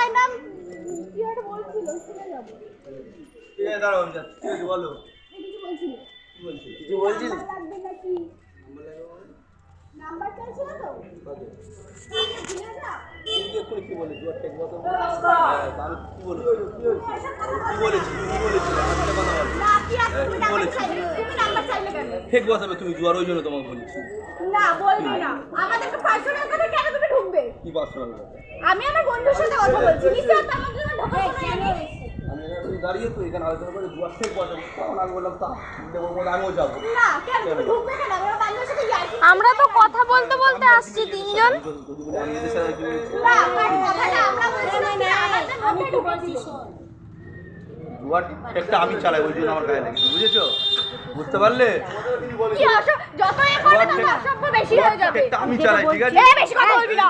ডায়নাম কি একটা বলছিল শুনে যাব। ঠিক আছে দাঁড়াও আমি যাচ্ছি। ঠিক আছে বলো কিছু বলছিল। কি বলছিস কিছু বলছিলি? নাম্বার লাগবে নাকি? নাম্বার চাইছিল তো? ঠিক আছে কিন্তু এক্ষুনি কি বলেছি ওর টেক বসে হ্যাঁ আমি কি বলেছি কি বলেছি কি বলেছি একটা কথা বল। কি তুমি বলেছি? ফেক বসাবে তুমি জুয়ার ওই জন্য তোমাকে বলেছি। না বলবি না। আমাদেরকে পার্সোনাল কথা কেন কি আমি আমার বন্ধুর সাথে কথা বলছি। নিশ্চয় আমার জন্য ঢোকা কেন আমি এখানে দাঁড়িয়ে তো এখানে আলোচনা করে তখন আমি বললাম তা দেবো বলে আমিও যাব। না কেন? তুমি ঢুকবে কেন? আমার বান্ধবীর সাথে ইয়ার্কি আমরা তো কথা বলতে বলতে আসছি তিনজন। আমি বলেছি না কথাটা আমরা বলছি না ঢুকেছিল আমি চালাই ওই জন্য আমার গায়ে লেগেছে বুঝেছ? বুঝতে পারলে? যত বেশি হয়ে যাবে। আমি চালাই ঠিক আছে? বেশি কথা বলবি না।